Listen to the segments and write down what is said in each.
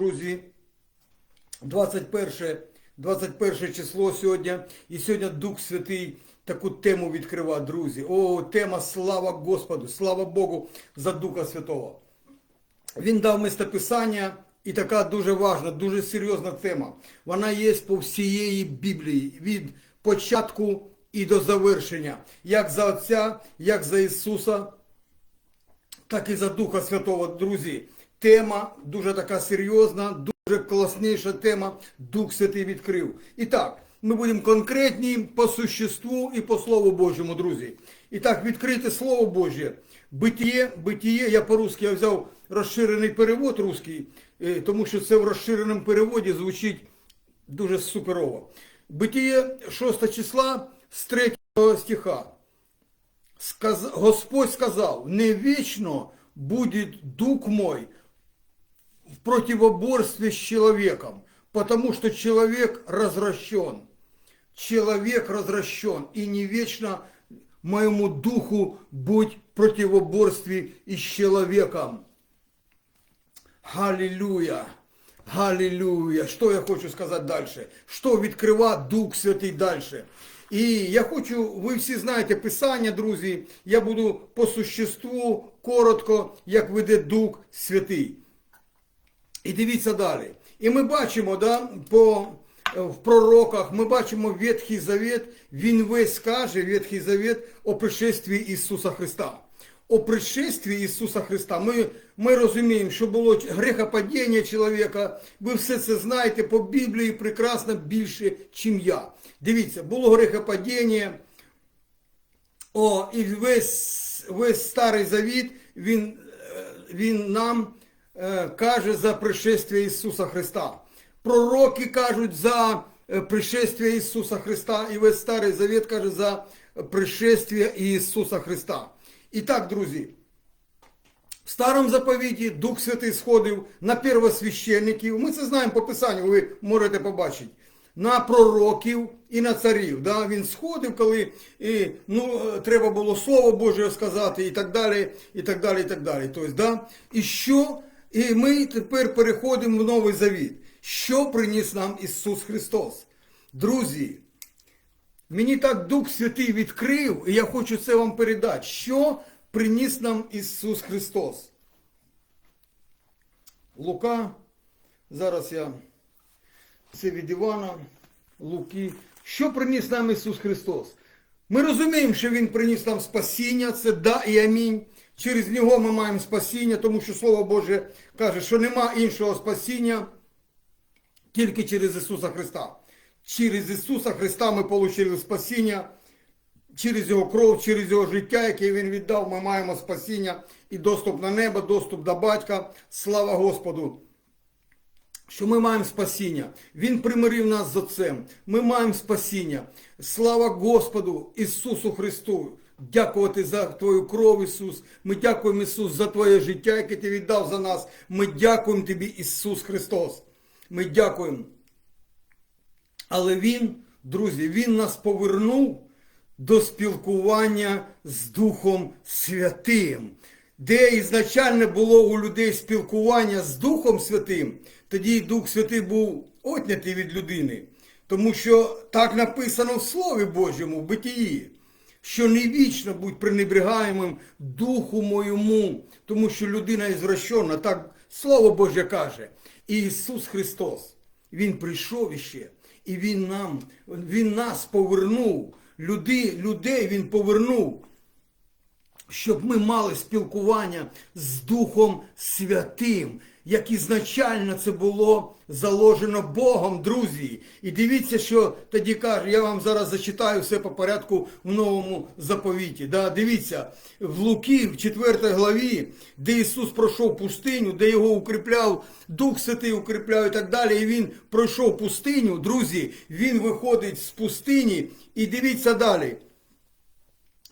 друзі. 21, 21 число сьогодні. І сьогодні Дух Святий таку тему відкриває, друзі. О, тема слава Господу, слава Богу за Духа Святого. Він дав мистописання, і така дуже важна, дуже серйозна тема. Вона є по всієї Біблії, від початку і до завершення. Як за Отця, як за Ісуса, так і за Духа Святого, друзі. Тема дуже така серйозна, дуже класніша тема. Дух Святий відкрив. І так, ми будемо конкретні по существу і по Слову Божому, друзі. І так, відкрите Слово Боже. Битіє, битіє, я по-русски я взяв розширений перевод русський, е, тому що це в розширеному переводі звучить дуже суперово. Битіє 6 числа з 3 стиха. Сказ... Господь сказав, не вечно будет дух мой противоборстве с человеком, потому что человек развращен. Человек развращен, и не вечно моему духу будь в противоборстве и с человеком. Аллилуйя! Аллилуйя! Що я хочу сказати далі? Що відкриває Дух Святий далі? І я хочу, ви всі знаєте Писання, друзі, я буду по существу коротко, як веде Дух Святий. І дивіться далі. І ми бачимо, да, по, е, в пророках, ми бачимо Ветхий Завет, він весь каже, Ветхий Завет, о пришестві Ісуса Христа. О пришестві Ісуса Христа. Ми, ми розуміємо, що було грехопадіння чоловіка. Ви все це знаєте по Біблії прекрасно більше, чим я. Дивіться, було грехопадіння. О, і весь, весь старий завіт, він, е, він нам каже за пришествие Ісуса Христа. Пророки кажуть за е, пришествие Ісуса Христа, і весь старий завіт каже за пришествие Ісуса Христа. І так, друзі, в старому заповіті Дух Святий сходив на первосвященників. Ми це знаємо по Писанню, ви можете побачити. На пророків і на царів. Да? Він сходив, коли і, ну, е, треба було Слово Боже сказати, і так далі, і так далі, і так далі. Тобто, да? І що? І ми тепер переходимо в Новий Завіт. Що приніс нам Ісус Христос? Друзі, Мені так Дух Святий відкрив, і я хочу це вам передати. Що приніс нам Ісус Христос? Лука. Зараз я це від Івана, Луки. Що приніс нам Ісус Христос? Ми розуміємо, що Він приніс нам спасіння, це да і амінь. Через Нього ми маємо спасіння, тому що Слово Боже каже, що нема іншого спасіння тільки через Ісуса Христа. Через Ісуса Христа ми отримали спасіння, через Його кров, через Його життя, яке Він віддав, ми маємо спасіння і доступ на небо, доступ до батька. Слава Господу! Що ми маємо спасіння. Він примирив нас з Отцем. Ми маємо спасіння. Слава Господу Ісусу Христу! Дякувати за Твою кров, Ісус. Ми дякуємо, Ісус, за Твоє життя, яке Ти віддав за нас. Ми дякуємо Тобі, Ісус Христос. Ми дякуємо. Але Він, друзі, Він нас повернув до спілкування з Духом Святим. Де ізначально було у людей спілкування з Духом Святим, тоді Дух Святий був отнятий від людини. Тому що так написано в Слові Божому, в битії, що не вічно будь пренебрігаємим Духу моєму, тому що людина ізвращена, так Слово Боже каже. І Ісус Христос, Він прийшов іще. І він нам, він нас повернув, люди, людей він повернув, щоб ми мали спілкування з Духом Святим, як ізначально це було заложено Богом, друзі. І дивіться, що тоді каже, я вам зараз зачитаю все по порядку в новому заповіті. Да, Дивіться, в Луки, в 4 главі, де Ісус пройшов пустиню, де його укріпляв, Дух Святий укріпляв і так далі. І він пройшов пустиню, друзі, він виходить з пустині. І дивіться далі.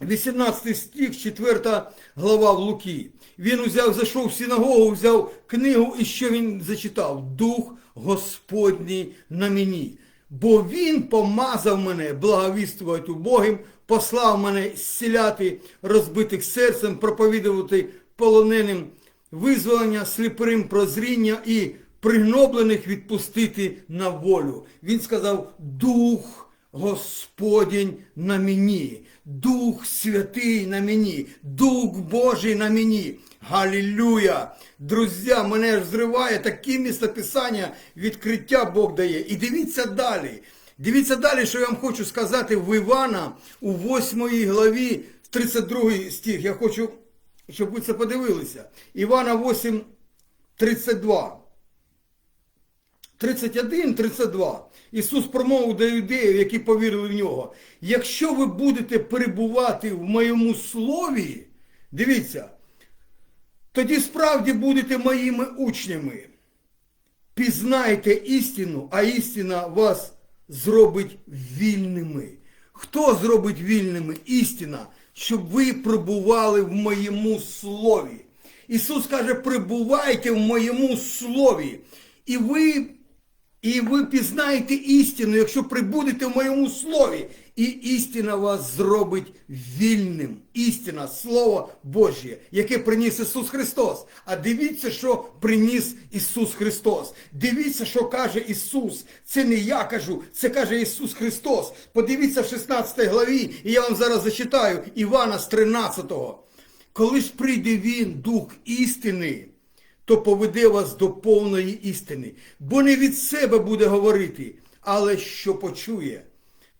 18 стих, 4 глава в Луки. Він взяв, зайшов в синагогу, взяв книгу і що він зачитав? Дух Господній на мені. Бо Він помазав мене благовістувати убогим, послав мене зціляти розбитих серцем, проповідувати полоненим визволення, сліпим прозріння і пригноблених відпустити на волю. Він сказав, Дух Господень на мені, Дух Святий на мені, Дух Божий на мені. Галілюя! Друзі, мене ж зриває такі містописання, відкриття Бог дає. І дивіться далі. Дивіться далі, що я вам хочу сказати в Івана у 8 главі, 32 стих. Я хочу, щоб ви це подивилися. Івана 8, 32. 31, 32. Ісус промовив до юдеїв, які повірили в нього. Якщо ви будете перебувати в моєму слові, дивіться, тоді справді будете моїми учнями. Пізнайте істину, а істина вас зробить вільними. Хто зробить вільними? Істина, щоб ви пребували в моєму слові. Ісус каже, пребувайте в моєму слові. І ви, і ви пізнаєте істину, якщо прибудете в моєму слові. І істина вас зробить вільним. Істина, Слово Божє, яке приніс Ісус Христос. А дивіться, що приніс Ісус Христос. Дивіться, що каже Ісус. Це не я кажу, це каже Ісус Христос. Подивіться в 16 главі, і я вам зараз зачитаю Івана з 13. Коли ж прийде Він, Дух істини, то поведе вас до повної істини. Бо не від себе буде говорити, але що почує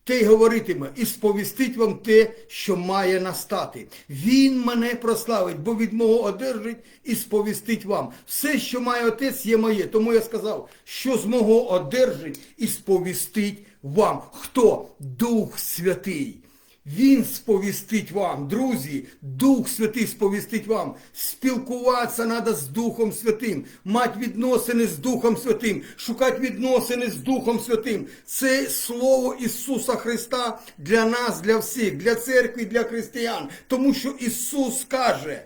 те й говоритиме, і сповістить вам те, що має настати. Він мене прославить, бо від мого одержить і сповістить вам. Все, що має отець, є моє. Тому я сказав, що з мого одержить і сповістить вам. Хто? Дух Святий. Він сповістить вам, друзі, Дух Святий сповістить вам. Спілкуватися треба з Духом Святим, мати відносини з Духом Святим, шукати відносини з Духом Святим. Це Слово Ісуса Христа для нас, для всіх, для церкви, для християн. Тому що Ісус каже,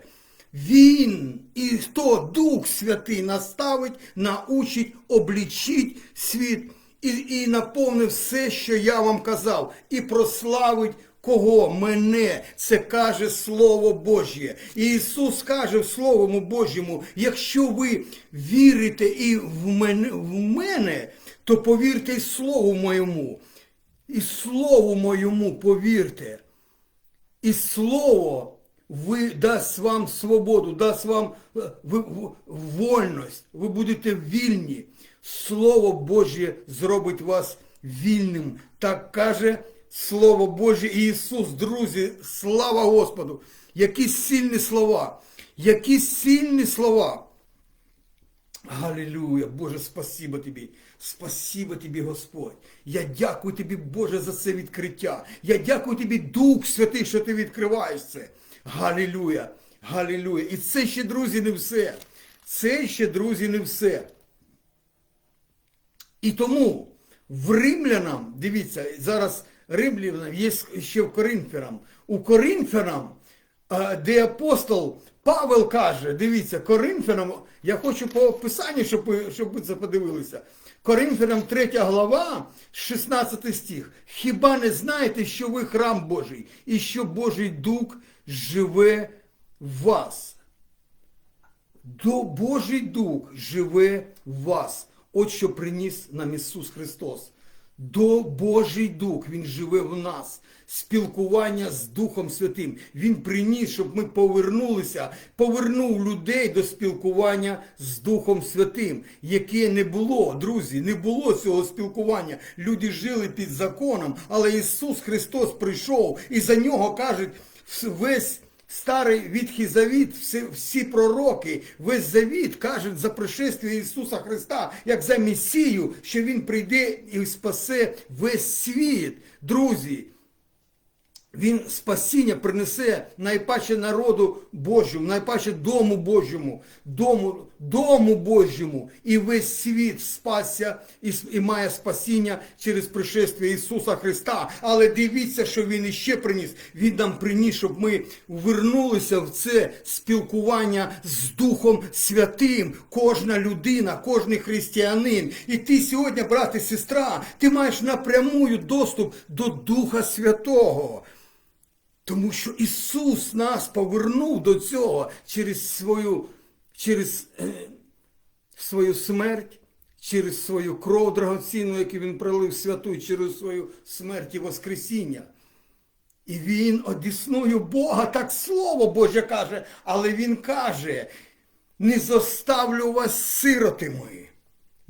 Він і хто Дух Святий наставить, научить, облічить світ і, і наповнив все, що я вам казав, і прославить. Кого мене, це каже Слово Божє. І Ісус каже в Словому Божому, якщо ви вірите і в мене, в мене, то повірте й Слову моєму. І Слову моєму повірте. І Слово ви, дасть вам свободу, дасть вам е, вольність. Ви будете вільні. Слово Божє зробить вас вільним. Так каже Слово Боже Ісус, друзі, слава Господу! Які сильні слова! Які сильні слова! Галілюя, Боже, спасибо тобі. Спасибо тобі, Господь. Я дякую тобі, Боже, за це відкриття. Я дякую тобі, Дух Святий, що ти відкриваєш це. Галілюя, Галілюя. І це ще, друзі, не все. Це ще, друзі, не все. І тому в римлянам, дивіться, зараз римлянам є ще в Коринфянам. У Коринфянам, де апостол Павел каже, дивіться, Коринфянам, я хочу по описанню, щоб ви, щоб ви це подивилися. Коринфянам 3 глава, 16 стих. Хіба не знаєте, що ви храм Божий, і що Божий Дух живе в вас? До Божий Дух живе в вас. От що приніс нам Ісус Христос. До Божий Дух, Він живе в нас. Спілкування з Духом Святим. Він приніс, щоб ми повернулися, повернув людей до спілкування з Духом Святим, яке не було, друзі, не було цього спілкування. Люди жили під законом, але Ісус Христос прийшов і за нього кажуть весь. Старий Відхий Завіт, всі, всі пророки, весь завіт кажуть за пришествие Ісуса Христа, як за Месію, що Він прийде і спасе весь світ. Друзі, він спасіння принесе найпаче народу Божому, найпаче дому Божому, дому, дому Божому. І весь світ спасся і, і має спасіння через пришествие Ісуса Христа. Але дивіться, що Він іще приніс. Він нам приніс, щоб ми вернулися в це спілкування з Духом Святим. Кожна людина, кожний християнин. І ти сьогодні, брат і сестра, ти маєш напрямую доступ до Духа Святого. Тому що Ісус нас повернув до цього через свою, через е, свою смерть через свою кров драгоцінну, яку він пролив святу, через свою смерть і Воскресіння. І він одіснує Бога, так слово Боже каже, але він каже: не зоставлю вас сиротами.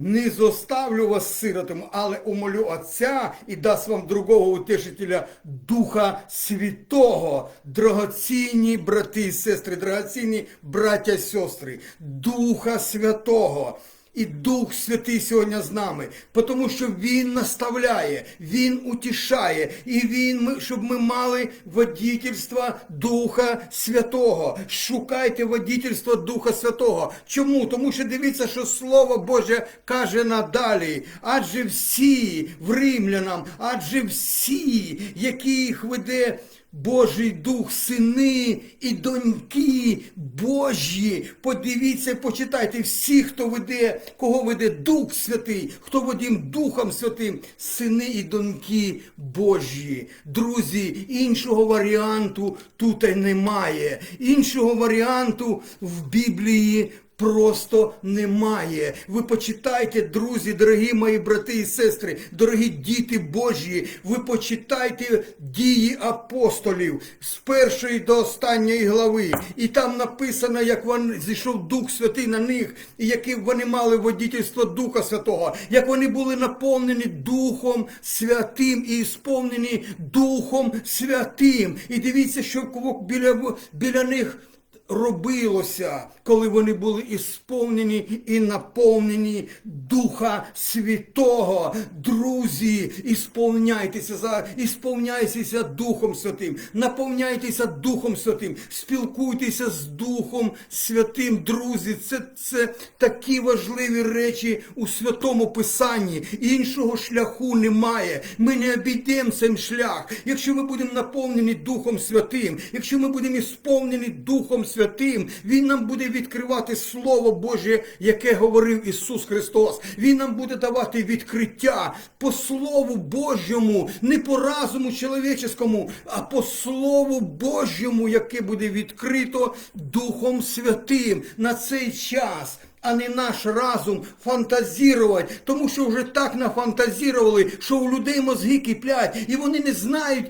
Не зоставлю вас сиротом, але умолю Отця і дасть вам другого утешителя Духа Святого, драгоцінні брати і сестри, драгоцінні браття і сестри, Духа Святого. І Дух Святий сьогодні з нами, тому що Він наставляє, Він утішає, і Він, щоб ми мали водительство Духа Святого. Шукайте водительство Духа Святого. Чому? Тому що дивіться, що Слово Боже каже надалі. Адже всі в римлянам, адже всі, які їх веде. Божий Дух, сини і доньки Божі. Подивіться, почитайте всі, хто веде, кого веде Дух Святий, хто водім Духом Святим, сини і доньки Божі. Друзі, іншого варіанту тут немає. Іншого варіанту в Біблії Просто немає. Ви почитайте, друзі, дорогі мої брати і сестри, дорогі діти Божі, ви почитайте дії апостолів з першої до останньої глави. І там написано, як він зійшов Дух Святий на них, і яке вони мали водительство Духа Святого, як вони були наповнені Духом Святим і сповнені Духом Святим. І дивіться, що біля, біля них робилося, коли вони були ісповнені і наповнені Духа Святого. Друзі, ісповняйтеся за ісповняйтеся Духом Святим, наповняйтеся Духом Святим, спілкуйтеся з Духом Святим, друзі. Це, це такі важливі речі у святому Писанні. Іншого шляху немає. Ми не обійдемо цей шлях. Якщо ми будемо наповнені Духом Святим, якщо ми будемо ісповнені Духом Святим, Він нам буде відкривати Слово Боже, яке говорив Ісус Христос. Він нам буде давати відкриття по Слову Божому, не по разуму чоловіческому, а по Слову Божому, яке буде відкрито Духом Святим на цей час. А не наш разум фантазірувати, тому що вже так нафантазірували, що у людей мозги киплять, і вони не знають,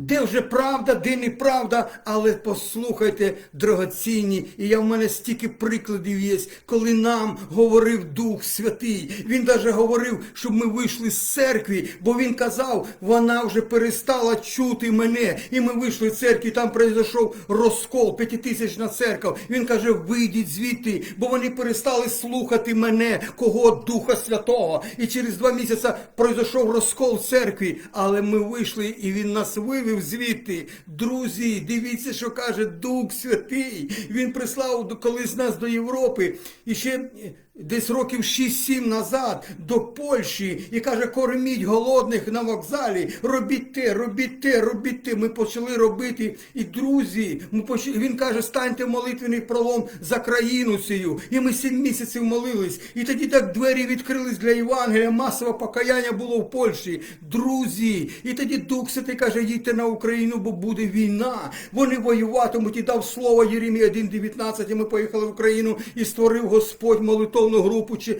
де вже правда, де неправда, але послухайте, драгоцінні, і я в мене стільки прикладів є, коли нам говорив Дух Святий. Він навіть говорив, щоб ми вийшли з церкви, бо він казав, вона вже перестала чути мене. І ми вийшли з церкви, там пройшов розкол, п'ятитисячна церква. Він каже, вийдіть звідти, бо вони перестали слухати мене, кого Духа Святого. І через два місяці пройшов розкол в церкві, але ми вийшли і він нас вивів звідти. Друзі, дивіться, що каже Дух Святий. Він прислав колись нас до Європи і ще десь років 6-7 назад до Польщі і каже, корміть голодних на вокзалі, робіть те, робіть те, робіть те. Ми почали робити. І друзі, ми поч... він каже, станьте в молитвений пролом за країну цю. І ми 7 місяців молились. І тоді так двері відкрились для Євангелія, масове покаяння було в Польщі. Друзі, і тоді Дух Святий каже, їдьте на Україну, бо буде війна. Вони воюватимуть і дав слово Єремії 1.19, і ми поїхали в Україну і створив Господь молитовну групу, чи,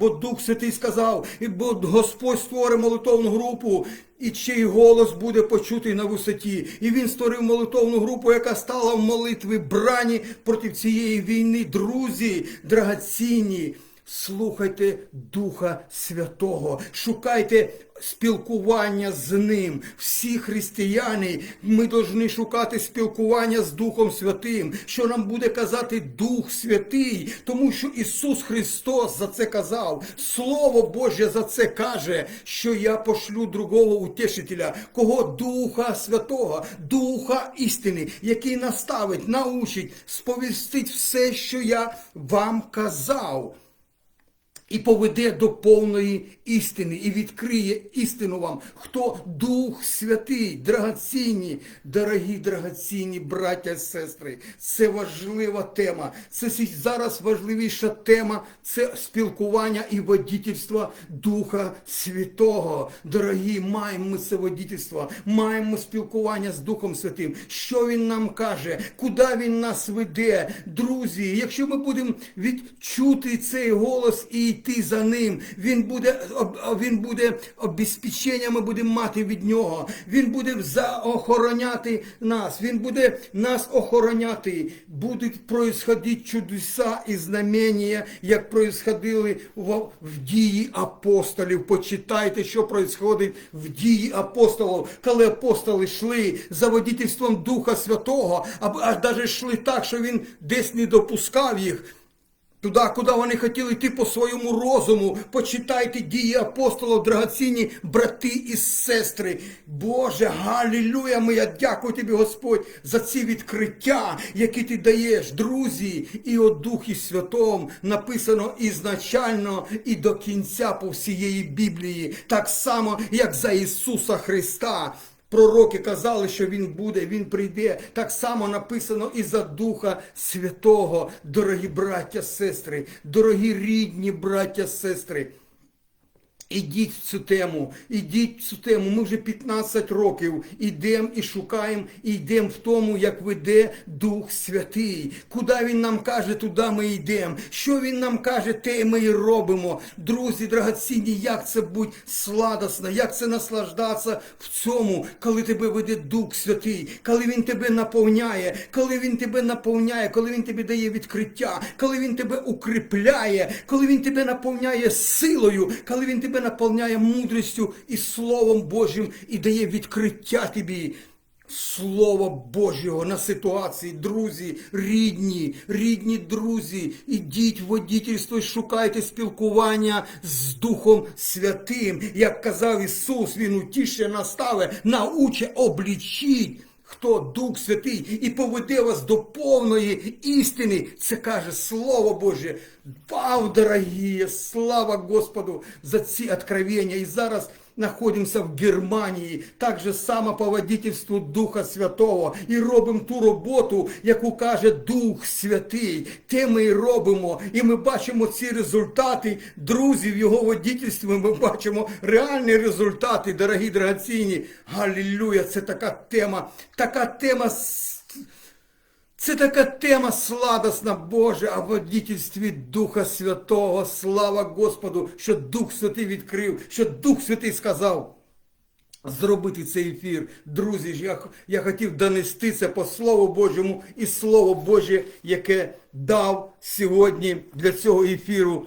бо Дух Святий сказав, і бо Господь створив молитовну групу. І чий голос буде почутий на висоті. І він створив молитовну групу, яка стала в молитві брані проти цієї війни. Друзі, драгоцінні. Слухайте Духа Святого, шукайте спілкування з Ним. Всі християни, ми повинні шукати спілкування з Духом Святим, що нам буде казати Дух Святий, тому що Ісус Христос за це казав. Слово Боже за це каже, що я пошлю другого утешителя, кого Духа Святого, Духа істини, який наставить, научить, сповістить все, що я вам казав і поведе до повної істини, і відкриє істину вам, хто Дух Святий, драгоцінні, дорогі драгоцінні браття і сестри. Це важлива тема. Це зараз важливіша тема це спілкування і водительство Духа Святого. Дорогі, маємо ми це водительство, маємо спілкування з Духом Святим. Що Він нам каже, куди Він нас веде, друзі. Якщо ми будемо відчути цей голос і йти за ним. Він буде, він буде обезпечення, ми будемо мати від нього. Він буде заохороняти нас. Він буде нас охороняти. Будуть происходити чудеса і знамення, як происходили в, в дії апостолів. Почитайте, що происходить в дії апостолів, коли апостоли йшли за водительством Духа Святого, а даже йшли так, що він десь не допускав їх. Туди, куди вони хотіли йти по своєму розуму. Почитайте дії апостолів, драгоцінні брати і сестри. Боже, галілюя, моя дякую тобі, Господь, за ці відкриття, які ти даєш, друзі, і о Духі Святому написано ізначально і до кінця по всієї Біблії, так само, як за Ісуса Христа. Пророки казали, що Він буде, Він прийде. Так само написано і за Духа Святого, дорогі браття, сестри, дорогі рідні браття, сестри. Ідіть в цю тему, ідіть в цю тему. Ми вже 15 років ідемо і шукаємо, і йдемо в тому, як веде Дух Святий. Куди він нам каже, туди ми йдемо. Що він нам каже, те ми і робимо. Друзі, драгоцінні, як це будь сладосно, як це наслаждатися в цьому, коли тебе веде Дух Святий, коли він тебе наповняє, коли він тебе наповняє, коли він тобі дає відкриття, коли він тебе укріпляє, коли він тебе наповняє силою, коли він тебе наповняє мудрістю і Словом Божим і дає відкриття тобі. Слова Божого на ситуації, друзі, рідні, рідні друзі, ідіть в водительство і шукайте спілкування з Духом Святим. Як казав Ісус, Він утіше наставе, науче, облічіть. Хто Дух Святий і поведе вас до повної істини, це каже Слово Боже. Вау, дорогі, слава Господу за ці откровення. І зараз знаходимося в Германії, так же само по водительству Духа Святого, і робимо ту роботу, яку каже Дух Святий. Те ми і робимо. І ми бачимо ці результати, друзі, в його водительстві ми бачимо реальні результати, дорогі драгоцінні. Галілюя, це така тема, така тема. Це така тема сладосна Боже, а водительстві Духа Святого. Слава Господу, що Дух Святий відкрив, що Дух Святий сказав. Зробити цей ефір. Друзі, ж я, я хотів донести це по Слову Божому і Слово Боже, яке дав сьогодні для цього ефіру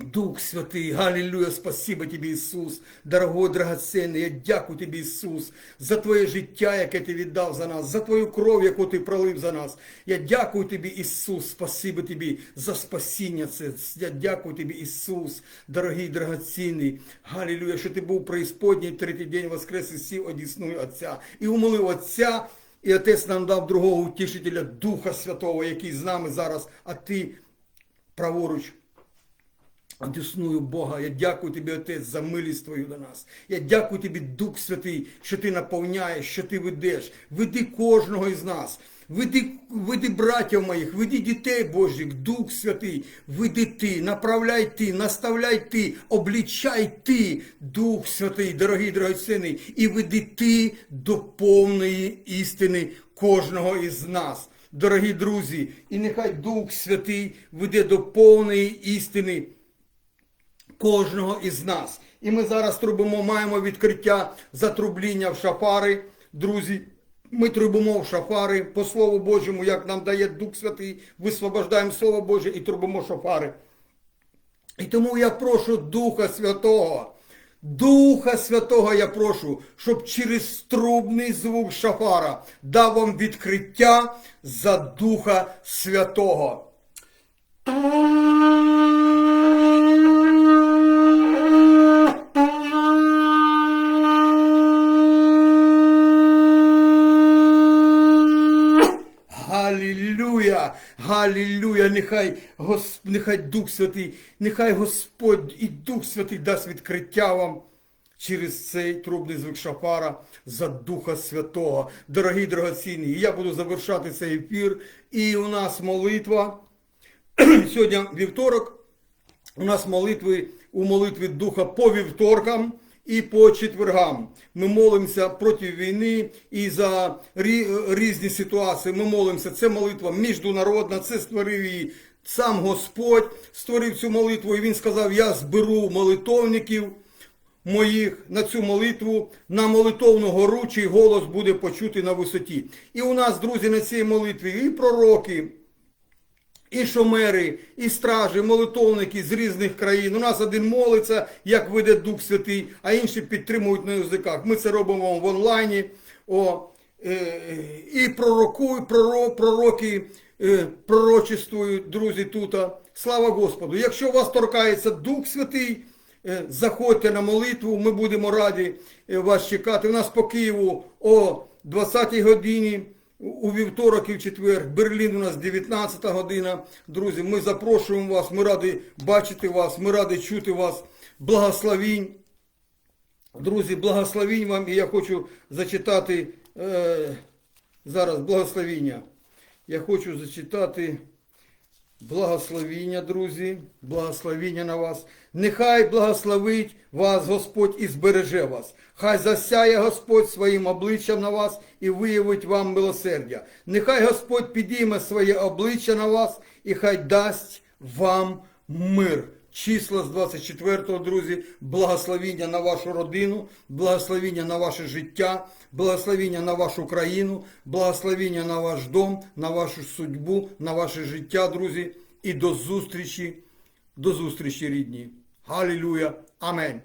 Дух Святий, Галілюя, спасибо тобі, Ісус, дорогой, драгоценний, я дякую тобі, Ісус, за Твоє життя, яке ти віддав за нас, за Твою кров, яку ти пролив за нас. Я дякую тобі, Ісус, спасибо тобі за спасіння. Це. Я дякую тобі, Ісус, дорогий, драгоцінний. Галілюя, що ти був преісподній третій день воскрес і сів одісную Отця. І умолив Отця, і Отець нам дав другого утішителя, Духа Святого, який з нами зараз, а ти праворуч. Одесную Бога, я дякую тобі, Отець, за милість твою до нас. Я дякую тобі, Дух Святий, що ти наповняєш, що ти ведеш. Веди кожного із нас. Веди, веди братів моїх, веди дітей Божих, Дух Святий, веди ти, направляй ти, наставляй ти, облічай ти, Дух Святий, дорогий драгоцінний, і веди ти до повної істини кожного із нас. Дорогі друзі, і нехай Дух Святий веде до повної істини кожного із нас. І ми зараз трубимо, маємо відкриття затрубління в шафари. Друзі, ми трубимо в шафари по Слову Божому, як нам дає Дух Святий, висвобождаємо Слово Боже і трубимо шафари. І тому я прошу Духа Святого, Духа Святого я прошу, щоб через трубний звук шафара дав вам відкриття за Духа Святого. Галілюя! Нехай, Гос... нехай Дух Святий, нехай Господь і Дух Святий дасть відкриття вам через цей трубний звук шафара за Духа Святого. Дорогі драгоцінні, я буду завершати цей ефір. І у нас молитва. Сьогодні вівторок. У нас молитви у молитві Духа по вівторкам і по четвергам. Ми молимося проти війни і за рі- різні ситуації. Ми молимося. Це молитва міжнародна, це створив її сам Господь створив цю молитву, і він сказав: Я зберу молитовників моїх на цю молитву, на молитовну гору, чий голос буде почути на висоті. І у нас, друзі, на цій молитві і пророки, і шомери, і стражі, молитовники з різних країн. У нас один молиться, як веде Дух Святий, а інші підтримують на язиках. Ми це робимо в онлайні. О, е, і пророкують, проро, пророки е, пророчествують, друзі, тут. Слава Господу! Якщо вас торкається Дух Святий, е, заходьте на молитву, ми будемо раді вас чекати. У нас по Києву о 20-й годині. У вівторок і в четвер, Берлін у нас 19 година. Друзі, ми запрошуємо вас, ми раді бачити вас, ми раді чути вас. Благословінь. Друзі, благословінь вам. І я хочу зачитати е, зараз благословіння. Я хочу зачитати благословіння, друзі, благословіння на вас. Нехай благословить вас Господь і збереже вас. Хай засяє Господь своїм обличчям на вас і виявить вам милосердя. Нехай Господь підійме своє обличчя на вас і хай дасть вам мир. Числа з 24-го, друзі, благословіння на вашу родину, благословіння на ваше життя, благословіння на вашу країну, благословіння на ваш дом, на вашу судьбу, на ваше життя, друзі. І до зустрічі, до зустрічі, рідні. Галілюя. Амінь.